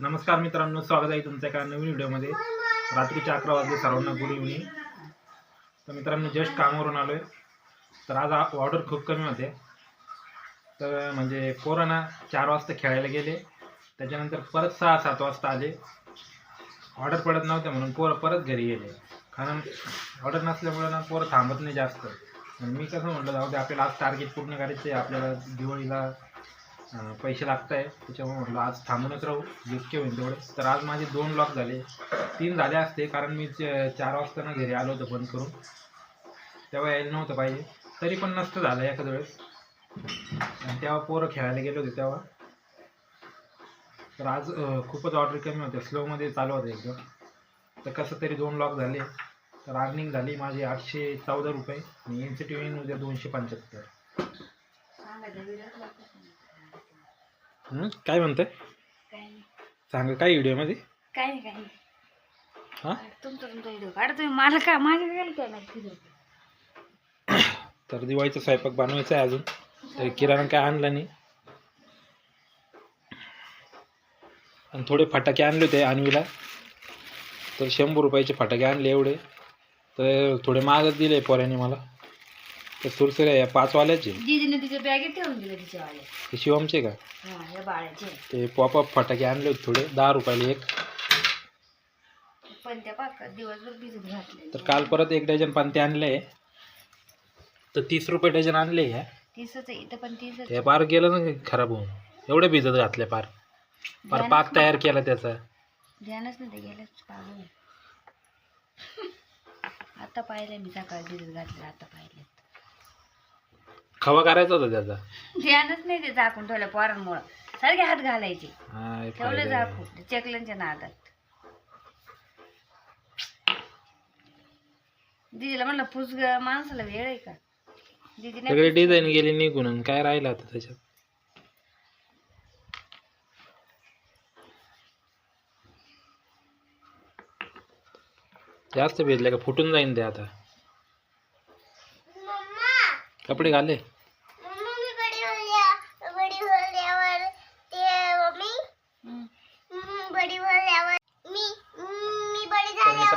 नमस्कार मित्रांनो स्वागत आहे तुमच्या एका नवीन व्हिडिओमध्ये. रात्रीच्या अकरा वाजले सर्वांना गुड इव्हनिंग तर मित्रांनो जस्ट कामावरून आलो आहे तर आज ऑर्डर खूप कमी होते. तर म्हणजे पोरांना चार वाजता खेळायला गेले. त्याच्यानंतर परत सहा सात वाजता आले. ऑर्डर पडत नव्हते म्हणून पोरं परत घरी गेले. कारण ऑर्डर नसल्यामुळे ना पोरं थांबत नाही जास्त. मी कसं म्हटलं जाऊ दे आपल्याला आज टार्गेट पूर्ण करायचं आहे आपल्याला दिवाळीला पैसे लागत आहे त्याच्यामुळे म्हटलं आज थांबूनच राहू. जितके होईल तेवढे तर आज माझे दोन लॉक झाले. तीन झाले असते कारण मी च- चार वाजताना घरी आलो होतो बंद करून. तेव्हा यायला नव्हतं पाहिजे. तरी पण नसतं झालं एखाद्या वेळेस. आणि तेव्हा पोरं खेळायला गेले होते तेव्हा. तर आज खूपच ऑर्डर कमी होते स्लोमध्ये चालू होते एकदम. तर कसं तरी दोन लॉक झाले. तर अर्निंग झाली माझी आठशे चौदा रुपये आणि एन सी टी उद्या दोनशे पंच्याहत्तर. हं? काय म्हणतंय? काय नाही सांगा काय व्हिडिओमध्ये काय नाही काय नाही तुमचा व्हिडिओ काढा तुम्ही मला माझ्या काय काय तर दिवाळीचा स्वयंपाक बनवायचा आहे अजून. तर किराणा काय आणला नाही. आणि थोडे फटाके आणले होते आणवीला. तर शंभर रुपयाचे फटाके आणले एवढे. तर थोडे महागच दिले पोऱ्याने मला. तर सुरसुऱ्या या पाचवाल्याचे? दीदीने तिच्या बॅगेत ठेवून दिलं तिच्यावाले. ते शिवमचे का? हा या बाळाचे. ते पॉपअप फटाके आणले होते थोडे दहा रुपयाला एक. पण त्या पाका दिवसभर भिजत घातले तर काल परत एक डझन पानते आणले. तर तीस रुपये डझन आणले ह्या तीसच आहे इथं पण तीसच ते पार गेलं ना खराब होऊन. एवढे भिजत घातले पार. पार पाक तयार केला त्याचा. ध्यानच नाही ते गेलंच पाहून आता पाहिलं मी सकाळी भिजत घातलं आता पाहिलं खवा करायचा होता त्याचा. ध्यानच नाही ते झाकून ठेवलं पोरांमुळं. सारखे हात घालायचे. हा, हे ठेवलं फायदा आहे. झाकून चकल्यांच्या नादात. दीदीला म्हणलं फुस ग माणसाला वेळ आहे का? दीदीने सगळे डिझाईन गेली निघून आणि काय राहिलं आता त्याच्यात? जास्त भिजले का? फुटून जाईन ते आता. कपडे घाले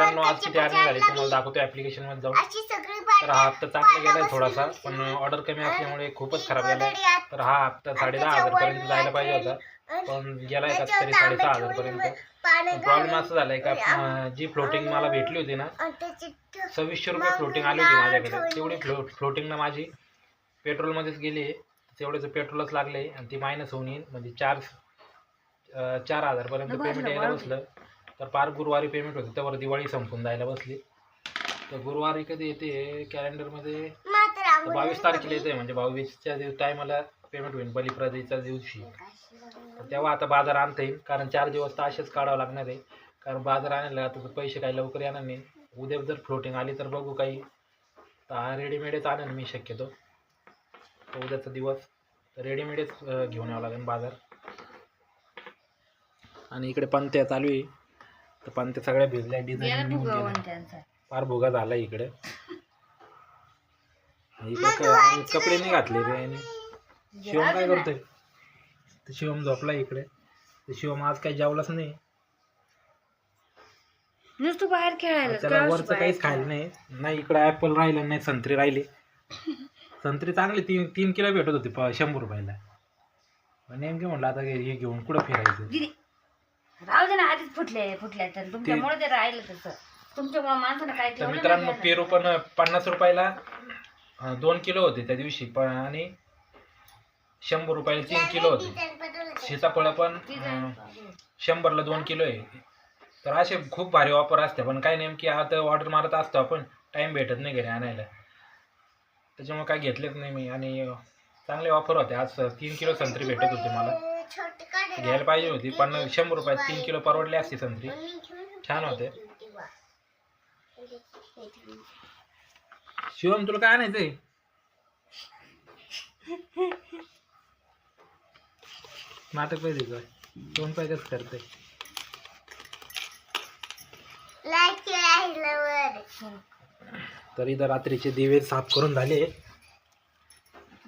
मित्रांनो आज किती अर्निंग झाली? तुम्हाला दाखवतो ऍप्लिकेशनमध्ये जाऊन. तर हा हप्ता चांगला गेलाय थोडासा पण ऑर्डर कमी असल्यामुळे खूपच खराब गेलाय. तर हा हप्ता साडे दहा हजार पर्यंत जायला पाहिजे होता. पण गेलाय का तरी साडेसहा हजार पर्यंत प्रॉब्लेम असं झालाय का जी फ्लोटिंग मला भेटली होती ना सव्वीसशे रुपये फ्लोटिंग आली होती माझ्याकडे. तेवढी फ्लो फ्लोटिंग ना माझी पेट्रोलमध्येच गेली. आहे तेवढेच पेट्रोलच लागले आणि ती मायनस होऊन येईल. म्हणजे चार चार हजारपर्यंत पेमेंट यायला. बसलं. तर पार गुरुवारी पेमेंट होतं त्यावर दिवाळी संपून जायला बसली. तर गुरुवारी कधी येते कॅलेंडरमध्ये तर बावीस तारखेला येते म्हणजे बावीसच्या दिवस टायमाला पेमेंट होईल बलिप्रदेच्या दिवशी. तर तेव्हा आता बाजार आणता येईल कारण चार दिवस तर असेच काढावं लागणार आहे. कारण बाजार आणायला आता तर पैसे काही लवकर येणार नाही. उद्या जर फ्लोटिंग आली तर बघू काही. तर रेडीमेडच आणेल मी शक्यतो. तर उद्याचा दिवस. रेडीमेडच अं, घेऊन यावं लागेल बाजार. आणि इकडे पंत्या चालू आहे. तर पंत्या सगळ्या भिजल्या डिझाईन फार भोगा झाला इकडे. कपडे नाही घातले रे आणि शिवम काय करतोय? तर शिवम झोपला इकडे. तर शिवम आज काही जेवलाच नाही. नुसतं बाहेर खेळायला त्याला वरचं काहीच खायला नाही. नाही इकडे ऍपल राहिलं नाही संत्री राहिली. संत्री चांगली तीन तीन किलो भेटत होती शंभर रुपयाला. पण नेमके म्हणलं आता हे घेऊन कुठं फिरायचं? राहू दे ना आधीच फुटले फुटले तर. तुमच्यामुळे ते राहिलं तसं. तुमच्यामुळे माणसानं काय तर ठेवलं मित्रांनो नाही पेरू पण पन्नास रुपयाला अं, दोन किलो होते त्या दिवशी. पण आणि शंभर रुपयाला तीन किलो होते. सीताफळ पण अं, शंभरला दोन किलो आहे. तर असे खूप भारी ऑफर असते. पण काय नेमकी आता ऑर्डर मारत असतो आपण टाईम भेटत नाही घरी आणायला. त्याच्यामुळे काय घेतलेच नाही मी. आणि चांगले ऑफर होते. आज तीन किलो संत्री भेटत होती मला. घ्यायला पाहिजे होती पण शंभर रुपयात तीन किलो परवडली असती संत्री. छान होते. शिवम तुला काय आणायचंय? नाटक पाहिजे का? दोन पाहिजेच करते. तर इथं रात्रीचे दिवे साफ करून झाले.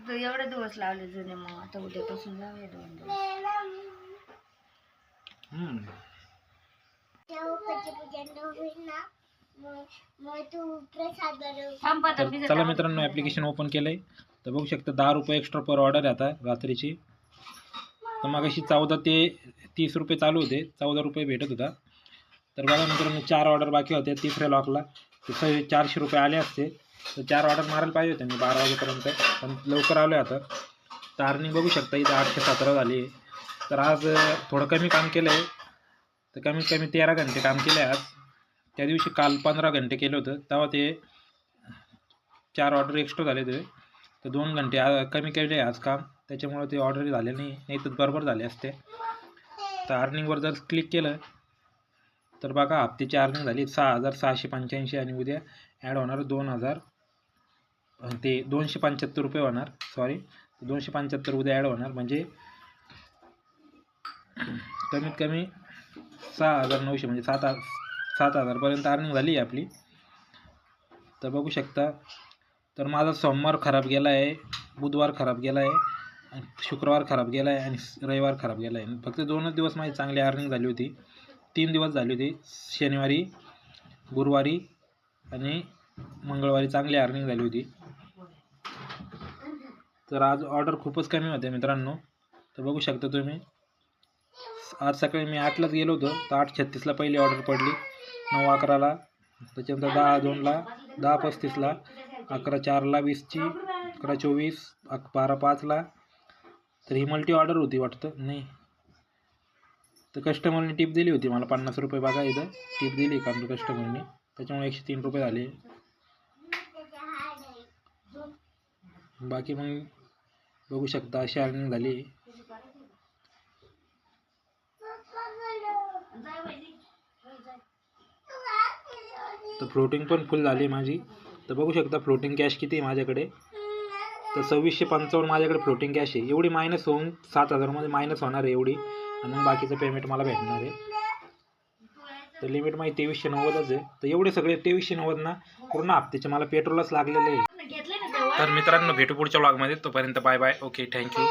तर एवढे दिवस लावले जुने मग. आता उद्यापासून लावूया दोन दिवस. हम्म. थांब तर पतंग चला मित्रांनो ॲप्लिकेशन ओपन केलं आहे तर बघू शकता दहा रुपये एक्स्ट्रा पर ऑर्डर आहे आता रात्रीची. तर मग अशी चौदा ते तीस रुपये चालू होते. चौदा रुपये भेटत होता. तर बघा मित्रांनो चार ऑर्डर बाकी होत्या तिसऱ्या लॉकला तर चारशे रुपये आले असते. तर चार ऑर्डर मारायला पाहिजे होते मी बारा वाजेपर्यंत. पण लवकर आलो आहे आता. तर अर्निंग बघू शकता इथं आठशे सतरा झाली. आहे तर आज थोडं कमी काम केलं आहे तर कमीत कमी तेरा घंटे काम केलं आहे आज. त्या दिवशी काल पंधरा घंटे केलं होतं. तेव्हा ते चार ऑर्डर एक्स्ट्रा झाले होते. तर दोन घंटे कमी केले आज काम. त्याच्यामुळे ते ऑर्डर झाले नाही नाही तर बरोबर झाले असते. तर अर्निंगवर जर क्लिक केलं तर बघा हप्त्याची अर्निंग झाली सहा हजार सहाशे पंच्याऐंशी आणि उद्या ॲड होणार दोन हजार. ते दोनशे पंच्याहत्तर रुपये होणार सॉरी दोनशे पंच्याहत्तर उद्या ॲड होणार म्हणजे कमीत कमी सहा हजार नऊशे म्हणजे सात हजार सात हजारपर्यंत अर्निंग झाली आहे आपली. तर बघू शकता तर माझा सोमवार खराब गेला आहे बुधवार खराब गेला आहे शुक्रवार खराब गेला आहे आणि रविवार खराब गेला आहे. फक्त दोनच दिवस माझी चांगली अर्निंग झाली होती. तीन दिवस झाली होती. शनिवारी गुरुवारी आणि मंगळवारी चांगली अर्निंग झाली होती. तर आज ऑर्डर खूपच कमी होते मित्रांनो. तर बघू शकता तुम्ही. आज सकाळी मी आठलाच गेलो होतो. तर आठ छत्तीसला पहिली ऑर्डर पडली. नऊ अकराला त्याच्यानंतर दहा दोनला दहा पस्तीसला अकरा चारला वीसची अकरा चोवीस. अक बारा पाचला तर ही मल्टी ऑर्डर होती वाटतं? नाही. तर कस्टमरने टिप दिली होती. मला पन्नास रुपये बघा इथं. टिप दिली का कस्टमरने त्याच्यामुळे एकशे तीन रुपये झाले. बाकी मग बघू शकता अशी अर्निंग झाली. तर फ्लोटिंग पण फुल झाली माझी. तर बघू शकता फ्लोटिंग कॅश किती आहे माझ्याकडे? तर सव्वीसशे पंचावन्न माझ्याकडे फ्लोटिंग कॅश आहे. एवढी मायनस होऊन सात हजारमध्ये मायनस होणार आहे एवढी. आणि मग बाकीचं पेमेंट मला भेटणार आहे. तर लिमिट माझी तेवीसशे नव्वदच आहे. तर एवढे सगळे तेवीसशे नव्वद ना पूर्ण हप्त्याचे मला पेट्रोलच लागलेले आहे. तर मित्रांनो भेटू पुढच्या ब्लॉगमध्ये तोपर्यंत बाय बाय ओके थँक्यू